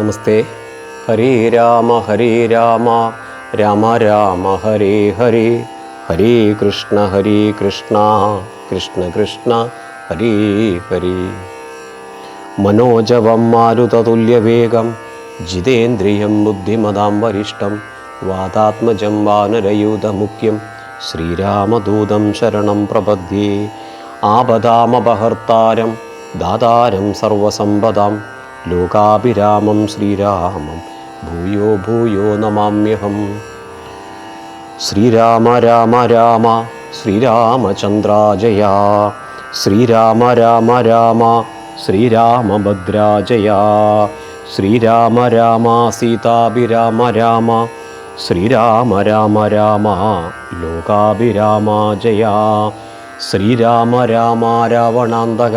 നമസ്തേ. ഹരേ രാമ ഹരേ രാമ. രാമ രാമ ഹരേ ഹരേ. ഹരേ കൃഷ്ണ ഹരേ കൃഷ്ണ. കൃഷ്ണ കൃഷ്ണ ഹരേ ഹരേ. മനോജവം മാരുതതുല്യവേഗം ജിതേന്ദ്രിയം ബുദ്ധിമതാം വരിഷ്ടം. വാതാത്മജം വാനരയൂതമുഖ്യം ശ്രീരാമദൂതം ശരണം പ്രപദ്യേ. ആപദാമപഹർത്താരം. ദാതാരം സർവസമ്പദാം. ലോകാഭിരാമം ശ്രീരാമം. ഭൂയോ ഭൂയോ നമാമ്യഹം. ശ്രീരാമ രാമ രാമ ശ്രീരാമചന്ദ്രാജയ ശ്രീരാമ രാമ രാമ ശ്രീരാമഭദ്രാജയ ശ്രീരാമ രാമ സീതാഭിരാമ രാമ ശ്രീരാമ രാമ രാമ ലോകാഭിരാമ ശ്രീരാമ രാമ രാവണാന്തക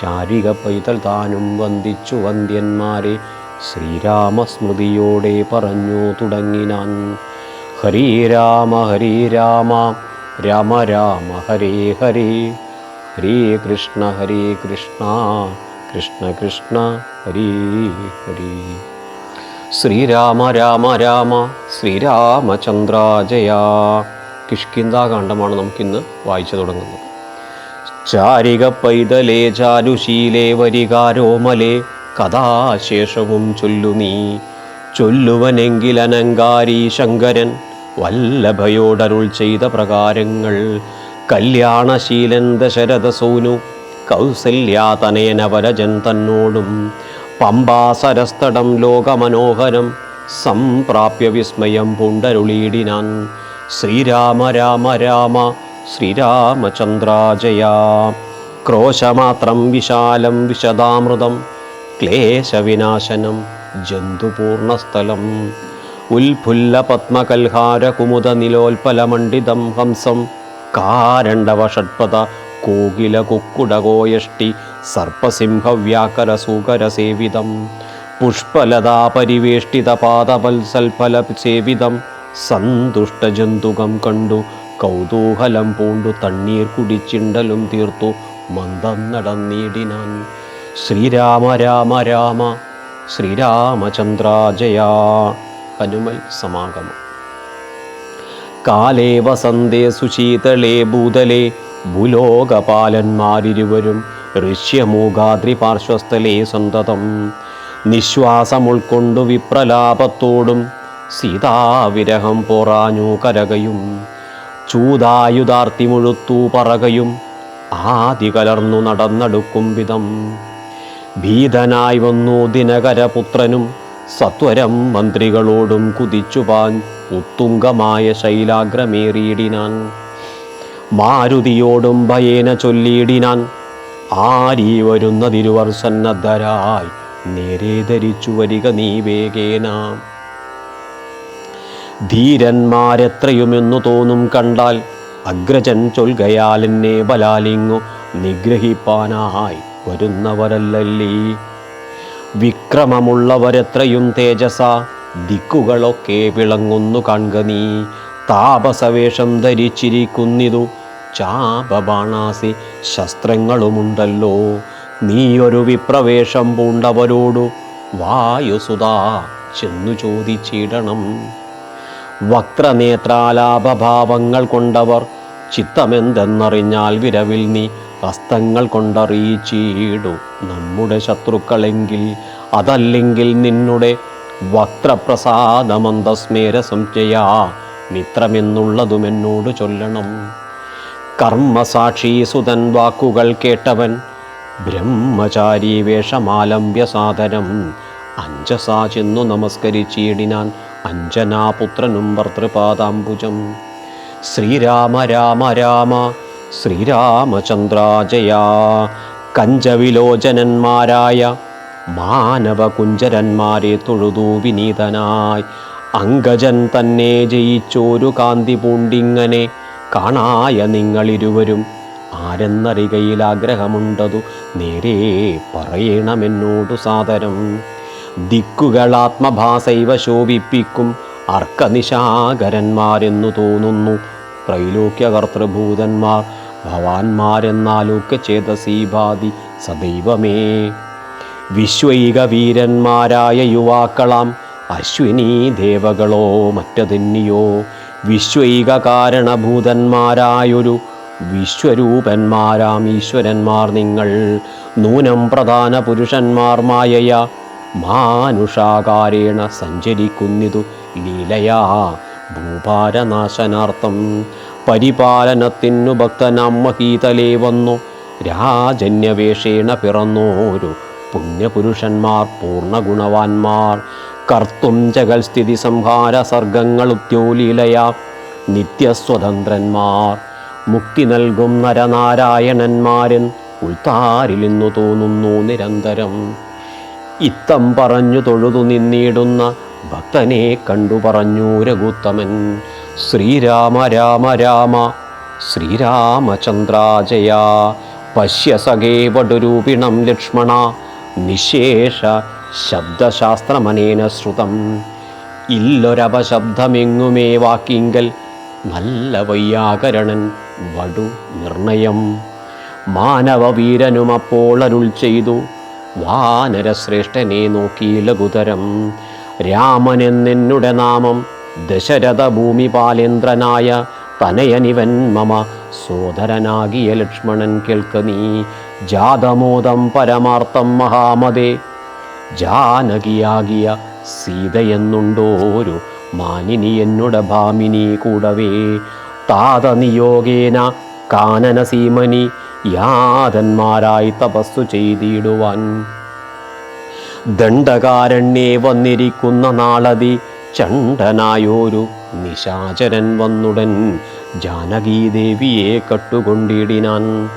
ശാരിക പൈതൽ താനും വന്ദിച്ചു വന്ദ്യന്മാരെ. ശ്രീരാമസ്മൃതിയോടെ പറഞ്ഞു തുടങ്ങിനാൻ. ഹരേ രാമ ഹരേ രാമ രാമ രാമ ഹരേ ഹരേ. ഹരേ കൃഷ്ണ ഹരേ കൃഷ്ണ കൃഷ്ണ കൃഷ്ണ ഹരേ ഹരേ. ശ്രീരാമ രാമ രാമ ശ്രീരാമചന്ദ്രാജയ. കിഷ്കിന്താകാന്ഡമാണ് നമുക്കിന്ന് വായിച്ചു തുടങ്ങുന്നത്. ചാരിക പൈതലേ ചാരുശീലേ വരികാരോമലേ കഥാശേഷവും ചൊല്ലു നീ. ചൊല്ലുവനെങ്കിൽ അനങ്കാരി ശങ്കരൻ വല്ലഭയോടരുൾ ചെയ്ത പ്രകാരങ്ങൾ. കല്യാണശീലൻ ദശരഥ സോനു കൗസല്യാതനയനവരജൻ തന്നോടും. പമ്പാസരസ്തടം ലോകമനോഹരം സംപ്രാപ്യ വിസ്മയം പുണ്ടരുളീടിനാൻ ശ്രീരാമ രാമ രാമ ശ്രീരാമചന്ദ്രാജയ. ക്രോശമാത്രം വിശാലം വിശദാമൃതം ക്ലേശവിനാശനം ജന്തുപൂർണസ്ഥലം. ഉൽഫുല്ല പത്മകൽഹാരകുമുദ നിലോൽപലമണ്ഡിതം ഹംസം കാരണ്ടവ ഷഡ്പദ കോകില കുക്കുടകോയഷ്ടി സർപ്പസിംഹവ്യാകര സൂകര സേവിതം പുഷ്പലതാ പരിവേഷ്ടിത പാദപൽസൽഫല സേവിതം സന്തുഷ്ടജന്തുകം കണ്ടു കൗതൂഹലം പൂണ്ടു തണ്ണീർ കുടിച്ചിണ്ടലും തീർത്തു മന്ദം നടന്നിടിനാൻ. ശ്രീരാമ രാമ രാമ ശ്രീരാമചന്ദ്രാജയ ഹനുമൽ സമാഗമം. കാലേ വസന്തേ സുശീതളേ ഭൂതലേ ഭൂലോകപാലന്മാരിരുവരും ഋഷ്യമൂകാദ്രി പാർശ്വസ്ഥലേ സന്തതം. നിശ്വാസം നിശ്വാസമുൾക്കൊണ്ടു വിപ്രലാപത്തോടും സീതാവിരഹം പോറാഞ്ഞു കരകയും. ചൂതായുധാർത്തി മുഴുത്തു പറകയും ആദി കലർന്നു നടന്നടുക്കും വിധം. ഭീതനായി വന്നു ദിനകരപുത്രനും സത്വരം മന്ത്രികളോടും കുതിച്ചുപാൻ ഉത്തുംഗമായ ശൈലാഗ്രമേറിയിടിനാൻ. മാരുതിയോടും ഭയേന ചൊല്ലിയിടിനാൻ ആരീ വരുന്നതിരുവർ സന്നദ്ധരായി നേരെ ധരിച്ചു വരിക നീ വേഗേന ധീരന്മാരെത്രയുമെന്നു തോന്നും കണ്ടാൽ അഗ്രജൻ ചൊൽകയാൽ എന്നെ ബലാലിങ്ങു നിഗ്രഹിപ്പാനായി വരുന്നവരല്ലല്ലീ. വിക്രമമുള്ളവരെത്രയും തേജസ ദിക്കുകളൊക്കെ വിളങ്ങുന്നു കാൺക നീ. താപസവേഷം ധരിച്ചിരിക്കുന്നിതു ചാപബാണാസി ശസ്ത്രങ്ങളുമുണ്ടല്ലോ. നീയൊരു വിപ്രവേഷം പൂണ്ടവരോടു വായുസുതാ ചെന്നു ചോദിച്ചിടണം. വക്രനേത്രാലാപഭാവങ്ങൾ കൊണ്ടവർ ചിത്തമെന്തെന്നറിഞ്ഞാൽ വിരവിൽ നീ ഹസ്തങ്ങൾ കൊണ്ടറിയിച്ചീടു നമ്മുടെ ശത്രുക്കളെങ്കിൽ. അതല്ലെങ്കിൽ നിന്നുടെ വക്രപ്രസാദമന്തസ്മേര സംജയാ മിത്രമെന്നുള്ളതും എന്നോട് ചൊല്ലണം. കർമ്മസാക്ഷി സുതൻ വാക്കുകൾ കേട്ടവൻ ബ്രഹ്മചാരി വേഷമാലംബ്യ സാധനം അഞ്ചസാ ചെന്നു നമസ്കരിച്ചിടിനാൻ അഞ്ജനാപുത്രനും ഭർത്തൃപാദാംബുജം ശ്രീരാമ രാമ രാമ ശ്രീരാമചന്ദ്രാജയാ കഞ്ചവിലോചനന്മാരായ മാനവ കുഞ്ചരന്മാരെ തൊഴുതു വിനീതനായി. അങ്കജൻ തന്നെ ജയിച്ചോരു കാന്തി പൂണ്ടിങ്ങനെ കാണായ നിങ്ങളിരുവരും ആരെന്നറികയിൽ ആഗ്രഹമുണ്ടതു നേരേ പറയണമെന്നോടു സാദരം. ദിക്കുകൾ ആത്മഭാസൈവ ശോഭിപ്പിക്കും അർക്കനിശാകരന്മാരെന്നു തോന്നുന്നു. ത്രൈലോക്യകർത്തൃഭൂതന്മാർ ഭവാന്മാരെന്നാലൊക്കെ ചേതസീഭാതി സദൈവമേ. വിശ്വൈക വീരന്മാരായ യുവാക്കളാം അശ്വിനി ദേവകളോ മറ്റതെന്നിയോ. വിശ്വൈക കാരണഭൂതന്മാരായൊരു വിശ്വരൂപന്മാരാം ഈശ്വരന്മാർ നിങ്ങൾ. നൂനം പ്രധാന പുരുഷന്മാർ മായയ. മാനുഷാകാരേണ സഞ്ചരിക്കുന്നിതു ലീലയാ ഭൂഭാരനാശനാർത്ഥം പരിപാലനത്തിനു ഭക്തനാം മഹീതലേ വന്നു. രാജന്യവേഷേണ പിറന്നോരു പുണ്യപുരുഷന്മാർ പൂർണഗുണവാന്മാർ കർത്തും ജഗൽ സ്ഥിതി സംഹാര സർഗങ്ങളുദ്യോലീലയ നിത്യസ്വതന്ത്രന്മാർ. മുക്തി നൽകും നരനാരായണന്മാരൻ ഉൾത്താരിലിന്നു തോന്നുന്നു നിരന്തരം. ഇത്തം പറഞ്ഞു തൊഴുതു നിന്നിടുന്ന ഭക്തനെ കണ്ടു പറഞ്ഞു രഘുത്തമൻ. ശ്രീരാമ രാമ രാമ ശ്രീരാമചന്ദ്രാജയ പശ്യ സഖേ വടുരൂപിണം ലക്ഷ്മണ നിശേഷ ശബ്ദശാസ്ത്രമനേന ശ്രുതം. ഇല്ലൊരപശബ്ദമെങ്ങുമേ വാക്കിങ്കൽ നല്ല വയ്യാകരണൻ വടു നിർണയം. മാനവവീരനും അപ്പോൾ അരുൾ ചെയ്തു വാനരശ്രേഷ്ഠനെ നോക്കി ലഘുതരം. രാമനെന്നെന്നുടെ നാമം ദശരഥ ഭൂമിപാലേന്ദ്രനായ തനയനിവൻ മമ. സോദരനാകിയ ലക്ഷ്മണൻ കേൾക്ക നീ. ജാതമോദം പരമാർത്ഥം മഹാമതേ ജാനകിയാകിയ സീതയെന്നുണ്ടോരു മാനിനി എന്നുടെ ഭാമിനി കൂടവേ. താതനിയോഗേന കാനന സീമനി യാതന്മാരായി തപസ്സു ചെയ്തിടുവാൻ. ദണ്ഡകാരണ്യേ വന്നിരിക്കുന്ന നാളതി ചണ്ടനായോരു നിശാചരൻ വന്നുടൻ ജാനകീദേവിയെ കട്ടുകൊണ്ടിടിനാൻ.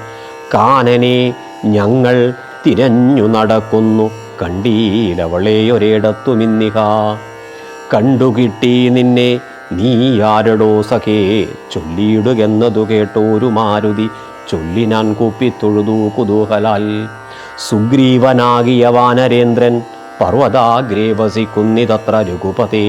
കാനനെ ഞങ്ങൾ തിരഞ്ഞു നടക്കുന്നു കണ്ടീലവളെ ഒരിടത്തുമിന്നിക കണ്ടുകിട്ടി നിന്നെ നീ ആരടോ സഖേ ചൊല്ലിയിടുകെന്നതു കേട്ടോരു മാരുതി ചൊല്ലിനാൻ കൂപ്പിത്തൊഴുതു കുതൂഹലാൽ. സുഗ്രീവനാകിയ വാനരേന്ദ്രൻ പർവതാഗ്രേ വസിക്കുന്നിതത്ര രഘുപതേ.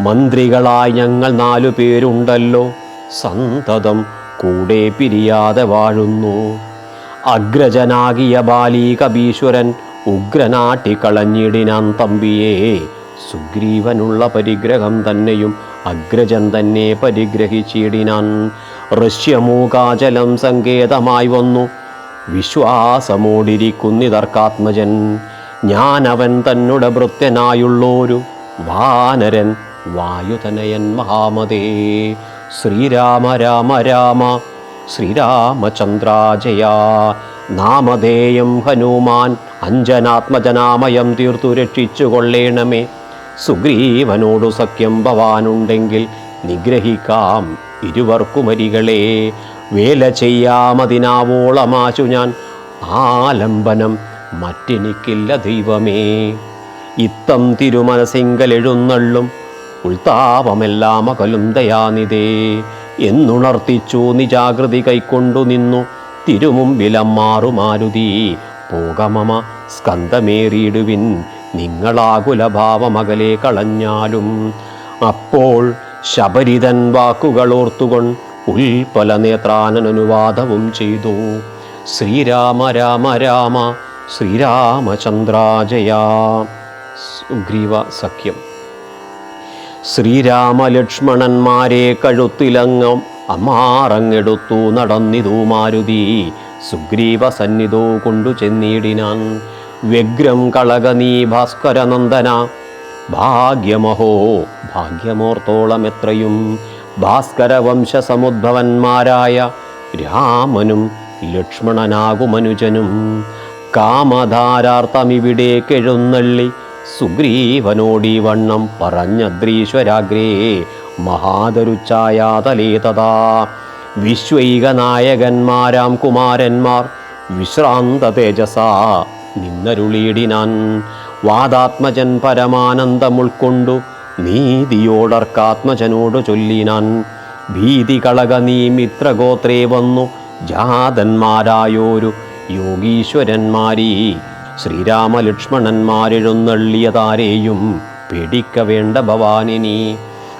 മന്ത്രികളായി ഞങ്ങൾ നാലു പേരുണ്ടല്ലോ സന്തതം കൂടെ പിരിയാതെ വാഴുന്നു. അഗ്രജനാകിയ ബാലി കബീശ്വരൻ ഉഗ്രനാട്ടിക്കളഞ്ഞിടിനാൻ തമ്പിയെ. സുഗ്രീവനുള്ള പരിഗ്രഹം തന്നെയും അഗ്രജൻ തന്നെ പരിഗ്രഹിച്ചിടിനാൻ ഋഷ്യമൂകാചലം സങ്കേതമായി വന്നു. വിശ്വാസമൂടിരിക്കുന്നിതർക്കാത്മജൻ ഞാനവൻ തന്നുടെ ഭൃത്യനായുള്ളോരു വാനരൻ വായുതനയൻ മഹാമതേ. ശ്രീരാമ രാമ രാമ ശ്രീരാമചന്ദ്രാജയ. നാമധേയം ഹനുമാൻ അഞ്ജനാത്മജനാമയം തീർത്തു രക്ഷിച്ചു കൊള്ളേണമേ. സുഗ്രീവനോടു സഖ്യം ഭവാനുണ്ടെങ്കിൽ നിഗ്രഹിക്കാം. ഇരുവർക്കുമരികളെ വേല ചെയ്യാമതിനാവോളമാശു ഞാൻ. ആലംബനം മറ്റെനിക്കില്ല ദൈവമേ. ഇത്തം തിരുമനസിങ്കലെഴുന്നള്ളും ഉൾത്താപമെല്ലാം അകലും ദയാനിതേ. എന്നുണർത്തിച്ചു നിജാകൃതി കൈക്കൊണ്ടു നിന്നു തിരുമുമ്പിലം മാറുമാരുതി. പോകമമ സ്കന്ധമേറിയിടുവിൻ നിങ്ങളാകുലഭാവമകലെ കളഞ്ഞാലും അപ്പോൾ ശബരിതൻ വാക്കുകളോർത്തുകൊൺ ഉൽപ്പല നേത്രാനനുവാദവും ചെയ്തു. ശ്രീരാമ രാമ രാമ ശ്രീരാമചന്ദ്രാജയ. സുഗ്രീവ സഖ്യം. ശ്രീരാമലക്ഷ്മണന്മാരെ കഴുത്തിലങ്ങം അമാറങ്ങെടുത്തു നടന്നിതു മാരുതി. സുഗ്രീവ സന്നിധോ കൊണ്ടു ചെന്നിടിനാൻ. വ്യഗ്രം കളകനീ ഭാസ്കരനന്ദന ഭാഗ്യമഹോ ഭാഗ്യമോർത്തോളം എത്രയും ഭാസ്കര വംശസമുദ്ഭവന്മാരായ രാമനും ലക്ഷ്മണനാകുമനുജനും കാമധാരാർത്ഥമിവിടേക്കെഴുന്നള്ളി സുഗ്രീവനോടീ വണ്ണം പറഞ്ഞദ്രീശ്വരാഗ്രേ മഹാതരുച്ചായാതലേ തഥാ. വിശ്വൈക നായകന്മാരാം കുമാരന്മാർ വിശ്രാന്ത തേജസാ നിന്നരുളിയിടിനാൻ വാദാത്മജൻ പരമാനന്ദം ഉൾക്കൊണ്ടു നീതിയോടർക്കാത്മജനോട് ചൊല്ലിനാൻ. ഭീതി കളക നീ മിത്രഗോത്രേ വന്നു ജാതന്മാരായോരു യോഗീശ്വരന്മാരീ. ശ്രീരാമലക്ഷ്മണന്മാരെഴുന്നള്ളിയതാരെയും പേടിക്ക വേണ്ട ഭവാനിനി.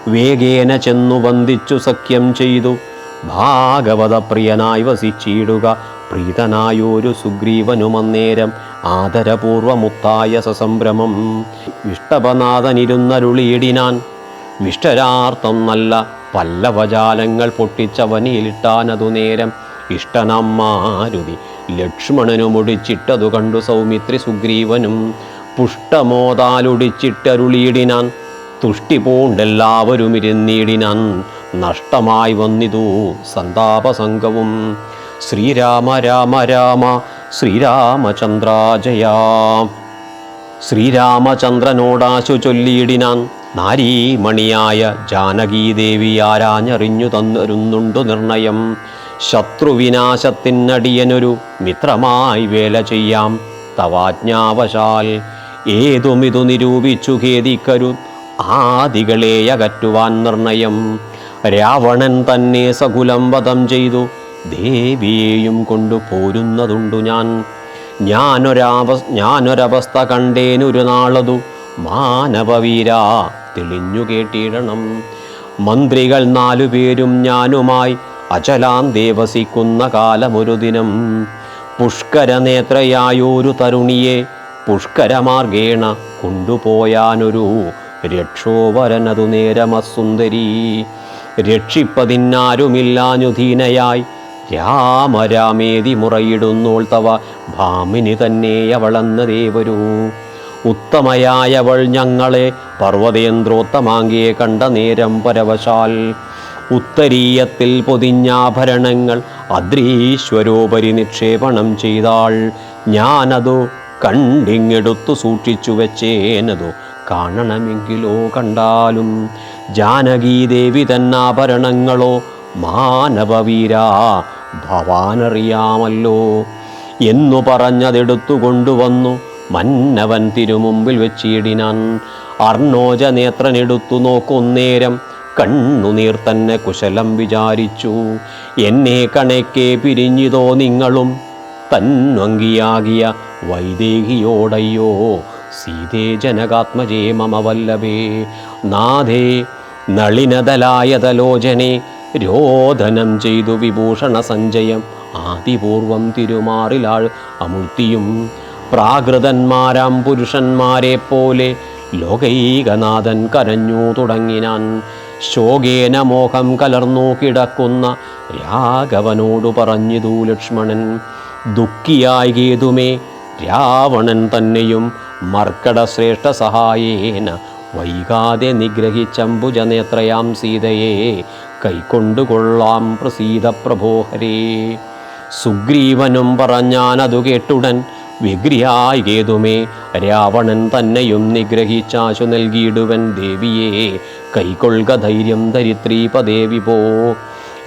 വേഗേന ചെന്നു വന്ദിച്ചു സഖ്യം ചെയ്തു ഭാഗവതപ്രിയനായി വസിച്ചിടുക പ്രീതനായോരു സുഗ്രീവനുമന്നേരം. ആദരപൂർവമുത്തായ സസംഭ്രമം. വിഷ്ടപനാഥനിരുന്നരുളിയിടിനാൻ വിഷ്ടരാർത്ഥം നല്ല പല്ലവജാലങ്ങൾ പൊട്ടിച്ചവനിയിലിട്ടാനതു നേരം ഇഷ്ടനമ്മാരുതി. ലക്ഷ്മണനുമൊടിച്ചിട്ടതു ലക്ഷ്മണനു മുടിച്ചിട്ടതു കണ്ടു സൗമിത്രി സുഗ്രീവനും. പുഷ്ടമോതാലൊടിച്ചിട്ടരുളിയിടിനാൻ. തുഷ്ടി പൂണ്ടെല്ലാവരും ഇരുന്നിടിനാൻ നഷ്ടമായി വന്നിതു സന്താപസംഗവും ശ്രീരാമ രാമ രാമ ശ്രീരാമചന്ദ്രാജയാം. ശ്രീരാമചന്ദ്രനോടാശു ചൊല്ലിയിടിനാൻ നാരീമണിയായ ജാനകീദേവി ആരാഞ്ഞറിഞ്ഞു തന്നിരുന്നുണ്ടു നിർണയം. ശത്രുവിനാശത്തിനടിയനൊരു മിത്രമായി വേല ചെയ്യാം. തവാജ്ഞാവശാൽ ഏതുമിതു നിരൂപിച്ചു ഖേദിക്കരു ആദികളെ അകറ്റുവാൻ നിർണയം. രാവണൻ തന്നെ സകുലം വധം ചെയ്തു. ദേവിയെയും കൊണ്ടു പോരുന്നതുണ്ടു ഞാൻ. ഞാനൊരാവ ഞാനൊരവസ്ഥ കണ്ടേനൊരു നാളതു. മാനവവീര തെളിഞ്ഞു കേട്ടിടണം. മന്ത്രികൾ നാലുപേരും ഞാനുമായി അചലാം ദേവസിക്കുന്ന കാലമൊരു ദിനം. പുഷ്കരനേത്രയായൊരു തരുണിയെ പുഷ്കരമാർഗേണ കൊണ്ടുപോയാനൊരു രക്ഷോവരനതു നേരമസുന്ദരി. രക്ഷിപ്പതിന്നാരുമില്ലാഞ്ഞുധീനയായി രാമരാമേതി മുറയിടുന്നോൾ തവ ഭാമിനി തന്നെ അവളെന്ന ദേവരു ഉത്തമയായവൾ ഞങ്ങളെ പർവതേന്ദ്രോത്തമാങ്കെ കണ്ട നേരം പരവശാൽ. ഉത്തരീയത്തിൽ പൊതിഞ്ഞാഭരണങ്ങൾ അദ്രീശ്വരോപരി നിക്ഷേപണം ചെയ്താൾ. ഞാനതു കണ്ടിങ്ങെടുത്തു സൂക്ഷിച്ചു വെച്ചേനതു കാണണമെങ്കിലോ കണ്ടാലും. ജാനകീദേവി തന്നാഭരണങ്ങളോ മാനവവീര ഭവാനറിയാമല്ലോ എന്നു പറഞ്ഞതെടുത്തു കൊണ്ടുവന്നു. മന്നവൻ തിരുമുമ്പിൽ വെച്ചിടിനാൻ അർണോജ നേത്രനെടുത്തു നോക്കുന്നേരം കണ്ണുനീർ തന്നെ കുശലം വിചാരിച്ചു. എന്നെ കണക്കെ പിരിഞ്ഞിതോ നിങ്ങളും. തന്വങ്കിയാകിയ വൈദേഹിയോടയ്യോ സീതേ ജനകാത്മജേ മമ നാഥേ നളിനതലായതലോചനെ രോധനം ചെയ്തു വിഭൂഷണ സഞ്ജയം. ആദിപൂർവം തിരുമാറിലാൾ അമൂർത്തിയും പ്രാകൃതന്മാരാം പുരുഷന്മാരെ പോലെ ലോകൈകനാഥൻ കരഞ്ഞു തുടങ്ങിനാൻ. ശോകേന മോഹം കലർന്നു കിടക്കുന്ന രാഘവനോടു പറഞ്ഞിതു ലക്ഷ്മണൻ ദുഃഖിയായി ഗേതുമേ രാവണൻ തന്നെയും മർക്കട ശ്രേഷ്ഠ സഹായേന വൈകാതെ നിഗ്രഹിച്ചംബുജനേത്രയാം സീതയെ കൈക്കൊണ്ടുകൊള്ളാം പ്രസീത പ്രഭോഹരേ സുഗ്രീവനും പറഞ്ഞാനതു കേട്ടുടൻ വിഗ്രിയായി കേതുമേ. രാവണൻ തന്നെയും നിഗ്രഹിച്ചാശു നൽകിയിടുവൻ ദേവിയെ. കൈക്കൊള്ളുക ധൈര്യം ധരിത്രീപദേ പോ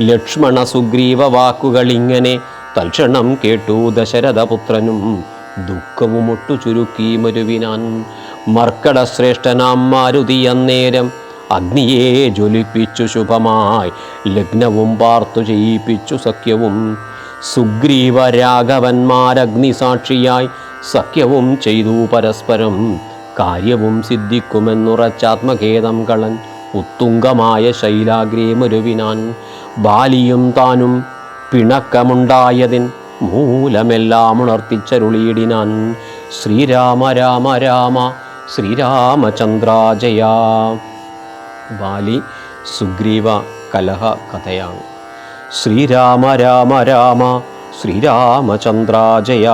ലക്ഷ്മണ സുഗ്രീവ വാക്കുകളിങ്ങനെ തൽക്ഷണം കേട്ടു ദശരഥപുത്രനും. ദുഃഖവുമൊട്ടു ചുരുക്കി മരുവിനാൻ. മർക്കട ശ്രേഷ്ഠനാം മാരുതി അന്നേരം അഗ്നിയെ ജ്വലിപ്പിച്ചു ശുഭമായി ലഗ്നവും പാർത്തു ചെയ്യിപ്പിച്ചു സഖ്യവും. സുഗ്രീവ രാഘവന്മാരഗ്നിസാക്ഷിയായി സഖ്യവും ചെയ്തു പരസ്പരം. കാര്യവും സിദ്ധിക്കുമെന്നുറച്ചാത്മഖേദം കളൻ ഉത്തുംഗമായ ശൈലാഗ്രേ മരുവിനാൻ ബാലിയും താനും പിണക്കമുണ്ടായതിൻ മൂലമെല്ലാം ഉണർത്തിച്ചരുളിയിടിനാൻ. ശ്രീരാമ രാമ രാമ ശ്രീരാമചന്ദ്രാജയ. ബാലി സുഗ്രീവ കലഹ കഥയാണ്. ശ്രീരാമ രാമ രാമ ശ്രീരാമചന്ദ്രാജയ.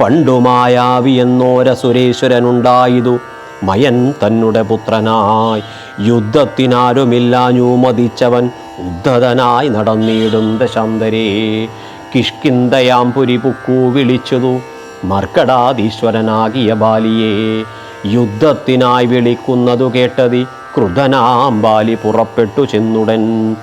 പണ്ടുമായാവി എന്നോര സുരേശ്വരനുണ്ടായതു. മയൻ തന്നുടെ പുത്രനായി. യുദ്ധത്തിനാരുമില്ലാഞ്ഞു മതിച്ചവൻ ഉദ്ധതനായി നടന്നിടും ദശാന്തരേ. കിഷ്കിന്തയാം പുരി പുക്കു വിളിച്ചതു. മർക്കടാധീശ്വരനാകിയ ബാലിയെ. യുദ്ധത്തിനായി വിളിക്കുന്നതു കേട്ടതി. ക്രുധനാം ബാലി പുറപ്പെട്ടു ചെന്നുടൻ.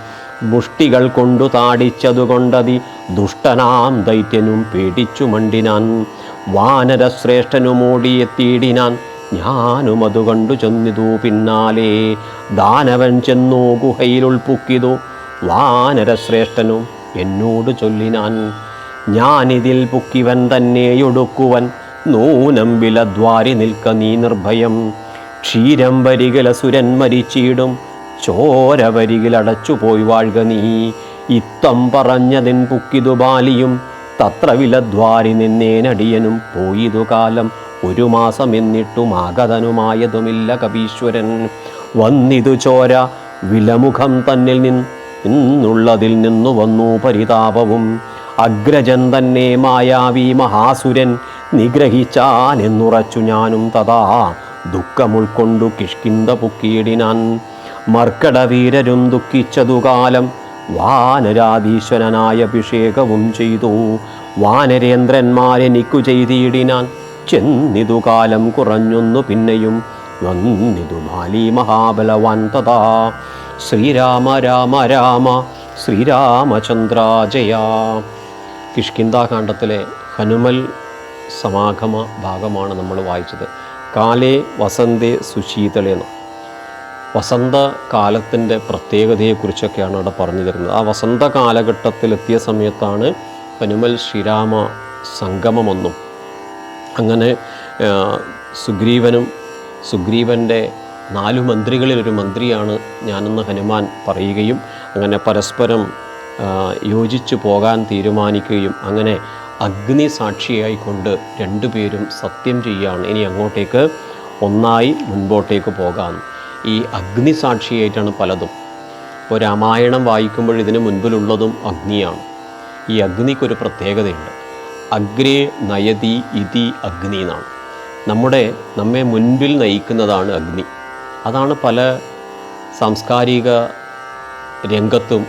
മുഷ്ടികൾ കൊണ്ടു താടിച്ചതുകൊണ്ടതി ദുഷ്ടനാം ദൈത്യനും പേടിച്ചു മണ്ടിനാൻ. വാനരശ്രേഷ്ഠനുമോടിയെത്തിയിടിനാൻ ഞാനും അതുകൊണ്ടു കണ്ടു ചെന്നിതു പിന്നാലെ. ദാനവൻ ചെന്നു ഗുഹയിൽ ഉൾപ്പുക്കിതു വാനരശ്രേഷ്ഠനും എന്നോട് ചൊല്ലിനാൻ. ഞാനിതിൽ പുക്കിവൻ തന്നെയൊടുക്കുവൻ. നൂനം വിലദ്വാരി നിൽക്ക നീ നിർഭയം. ക്ഷീരം വരികിലസുരൻ മരിച്ചിടും. ചോര വരികിലടച്ചു പോയി വാഴുക നീ. ഇത്തം പറഞ്ഞതിൻ പുക്കിതു ബാലിയും. തത്ര വിലദ്വാരി നിന്നേനടിയനും പോയിതു കാലം. ഒരു മാസം എന്നിട്ടും ആഗതനുമായതുമില്ല കപീശ്വരൻ. വന്നിതു ചോര വിലമുഖം തന്നിൽ നിന്ന് ഇന്നുള്ളതിൽ നിന്നു വന്നു പരിതാപവും. അഗ്രജൻ തന്നെ മായാവി മഹാസുരൻ നിഗ്രഹിച്ചാൻ എന്നുറച്ചു ഞാനും തഥാ ദുഃഖമുൾക്കൊണ്ടു കിഷ്കിന്ത പൊക്കിയിടിനാൻ മർക്കടവീരരും ദുഃഖിച്ചതു കാലം വാനരാധീശ്വരനായ അഭിഷേകവും ചെയ്തു. വാനരേന്ദ്രന്മാരെനിക്കു ചെയ്തിയിടിനാൻ ചെന്നിതു കാലം കുറഞ്ഞൊന്നു പിന്നെയും വന്നിതു ബാലി മഹാബലവാൻ തഥാ. ശ്രീരാമ രാമ രാമ ശ്രീരാമചന്ദ്ര ജയ കിഷ്കിന്താകാന്ഡത്തിലെ ഹനുമൽ സമാഗമ ഭാഗമാണ് നമ്മൾ വായിച്ചത്. കാലേ വസന്തേ സുശീതളേന്ന്. വസന്തകാലത്തിന്റെ പ്രത്യേകതയെക്കുറിച്ചൊക്കെയാണ് അവിടെ പറഞ്ഞു തരുന്നത്. ആ വസന്ത കാലഘട്ടത്തിലെത്തിയ സമയത്താണ് പനുമൽ ശ്രീരാമ സംഗമമെന്നും. അങ്ങനെ സുഗ്രീവനും സുഗ്രീവന്റെ നാലു മന്ത്രികളിലൊരു മന്ത്രിയാണ് ഞാനെന്ന് ഹനുമാൻ പറയുകയും അങ്ങനെ പരസ്പരം യോജിച്ചു പോകാൻ തീരുമാനിക്കുകയും അങ്ങനെ അഗ്നി സാക്ഷിയായിക്കൊണ്ട് രണ്ടുപേരും സത്യം ചെയ്യുകയാണ് ഇനി അങ്ങോട്ടേക്ക് ഒന്നായി മുൻപോട്ടേക്ക് പോകാം. ഈ അഗ്നി സാക്ഷിയായിട്ടാണ് പലതും. ഇപ്പോൾ രാമായണം വായിക്കുമ്പോൾ ഇതിന് മുൻപിലുള്ളതും അഗ്നിയാണ്. ഈ അഗ്നിക്കൊരു പ്രത്യേകതയുണ്ട്. അഗ്രേ നയതി ഇതി അഗ്നി എന്നാണ്. നമ്മുടെ നമ്മെ മുൻപിൽ നയിക്കുന്നതാണ് അഗ്നി. അതാണ് പല സാംസ്കാരിക രംഗത്തും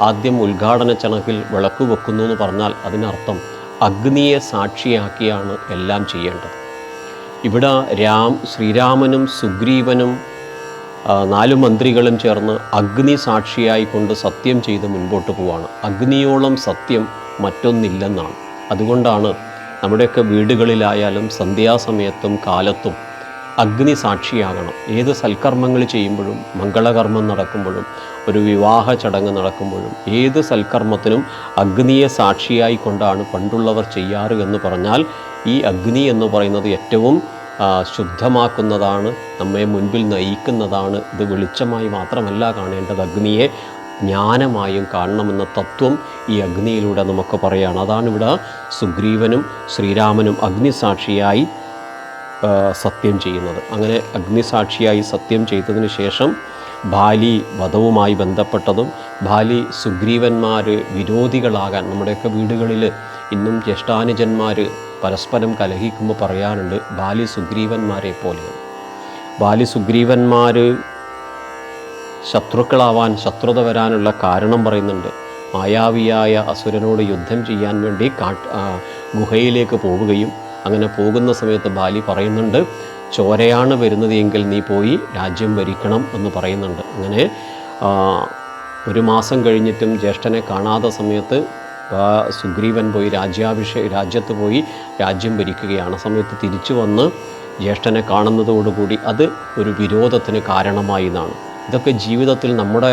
ആദ്യം ഉദ്ഘാടന ചടങ്ങിൽ വിളക്ക് വെക്കുന്നു എന്ന് പറഞ്ഞാൽ അതിനർത്ഥം അഗ്നിയെ സാക്ഷിയാക്കിയാണ് എല്ലാം ചെയ്യേണ്ടത്. ഇവിടെ രാം ശ്രീരാമനും സുഗ്രീവനും നാലു മന്ത്രികളും ചേർന്ന് അഗ്നി സാക്ഷിയായി കൊണ്ട് സത്യം ചെയ്ത് മുൻപോട്ട് പോവാണ്. അഗ്നിയോളം സത്യം മറ്റൊന്നില്ലെന്നാണ്. അതുകൊണ്ടാണ് നമ്മുടെയൊക്കെ വീടുകളിലായാലും സന്ധ്യാസമയത്തും കാലത്തും അഗ്നി സാക്ഷിയാകണം ഏത് സൽക്കർമ്മങ്ങൾ ചെയ്യുമ്പോഴും മംഗളകർമ്മം നടക്കുമ്പോഴും ഒരു വിവാഹ ചടങ്ങ് നടക്കുമ്പോഴും ഏത് സൽക്കർമ്മത്തിനും അഗ്നിയെ സാക്ഷിയായി കൊണ്ടാണ് പണ്ടുള്ളവർ ചെയ്യാറ് എന്ന് പറഞ്ഞാൽ ഈ അഗ്നി എന്ന് പറയുന്നത് ഏറ്റവും ശുദ്ധമാക്കുന്നതാണ് നമ്മെ മുൻപിൽ നയിക്കുന്നതാണ്. ഇത് വെളിച്ചമായി മാത്രമല്ല കാണേണ്ടത് അഗ്നിയെ ജ്ഞാനമായും കാണണമെന്ന തത്വം ഈ അഗ്നിയിലൂടെ നമുക്ക് പറയാണ്. അതാണ് ഇവിടെ സുഗ്രീവനും ശ്രീരാമനും അഗ്നിസാക്ഷിയായി സത്യം ചെയ്യുന്നത്. അങ്ങനെ അഗ്നിസാക്ഷിയായി സത്യം ചെയ്തതിന് ശേഷം ബാലി വധവുമായി ബന്ധപ്പെട്ടതും ബാലി സുഗ്രീവന്മാർ വിരോധികളാകാൻ നമ്മുടെയൊക്കെ വീടുകളിൽ ഇന്നും ജ്യേഷ്ഠാനുജന്മാർ പരസ്പരം കലഹിക്കുമ്പോൾ പറയാറുണ്ട് ബാലി സുഗ്രീവന്മാരെ പോലെയാണ്. ബാലി സുഗ്രീവന്മാർ ശത്രുക്കളാവാൻ ശത്രുത വരാനുള്ള കാരണം പറയുന്നുണ്ട്. മായാവിയായ അസുരനോട് യുദ്ധം ചെയ്യാൻ വേണ്ടി കാട്ട് ഗുഹയിലേക്ക് പോവുകയും അങ്ങനെ പോകുന്ന സമയത്ത് ബാലി പറയുന്നുണ്ട് ചോരയാണ് വരുന്നത് എങ്കിൽ നീ പോയി രാജ്യം ഭരിക്കണം എന്ന് പറയുന്നുണ്ട്. അങ്ങനെ ഒരു മാസം കഴിഞ്ഞിട്ടും ജ്യേഷ്ഠനെ കാണാത്ത സമയത്ത് സുഗ്രീവൻ പോയി രാജ്യാഭിഷേ രാജ്യത്ത് പോയി രാജ്യം ഭരിക്കുകയാണ്. സമയത്ത് തിരിച്ചു വന്ന് ജ്യേഷ്ഠനെ കാണുന്നതോടുകൂടി അത് ഒരു വിരോധത്തിന് കാരണമായി ഇതൊക്കെ ജീവിതത്തിൽ നമ്മുടെ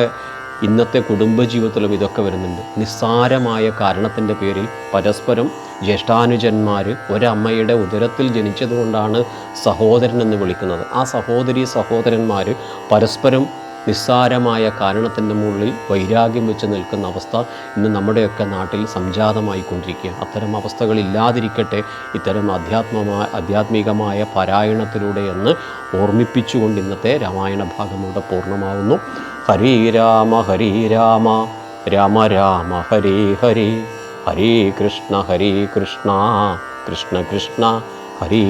ഇന്നത്തെ കുടുംബ ജീവിതത്തിലും ഇതൊക്കെ വരുന്നുണ്ട്. നിസ്സാരമായ കാരണത്തിന്റെ പേരിൽ പരസ്പരം ജ്യേഷ്ഠാനുജന്മാർ ഒരമ്മയുടെ ഉദരത്തിൽ ജനിച്ചതുകൊണ്ടാണ് സഹോദരൻ എന്ന് വിളിക്കുന്നത്. ആ സഹോദരി സഹോദരന്മാർ പരസ്പരം നിസ്സാരമായ കാരണത്തിന്റെ മുകളിൽ വൈരാഗ്യം വെച്ച് നിൽക്കുന്ന അവസ്ഥ ഇന്ന് നമ്മുടെയൊക്കെ നാട്ടിൽ സംജാതമായി കൊണ്ടിരിക്കുക അത്തരം അവസ്ഥകൾ ഇല്ലാതിരിക്കട്ടെ ഇത്തരം അധ്യാത്മമായ ആധ്യാത്മികമായ പാരായണത്തിലൂടെ എന്ന് ഓർമ്മിപ്പിച്ചുകൊണ്ട് ഇന്നത്തെ രാമായണ ഭാഗം ഇവിടെ പൂർണമാവുന്നു. ഹരി രാമ ഹരി രാമ രാമ രാമ ഹരി ഹരേ. ഹരേ കൃഷ്ണ ഹരേ കൃഷ്ണ കൃഷ്ണ കൃഷ്ണ ഹരേ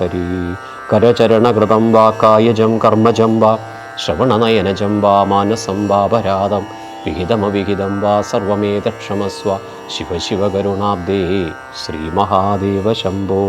ഹരി. കരചരണകൃതം വാ കായജം കർമ്മജം വാ ശ്രവണനയനജം വാ മാനസം വാപരാധം വിഹിതമവിഹിതം വാ സർവമേതക്ഷമസ്വ. ശിവ ശിവ കരുണാബ്ദേ ശ്രീമഹാദേവ ശംഭോ.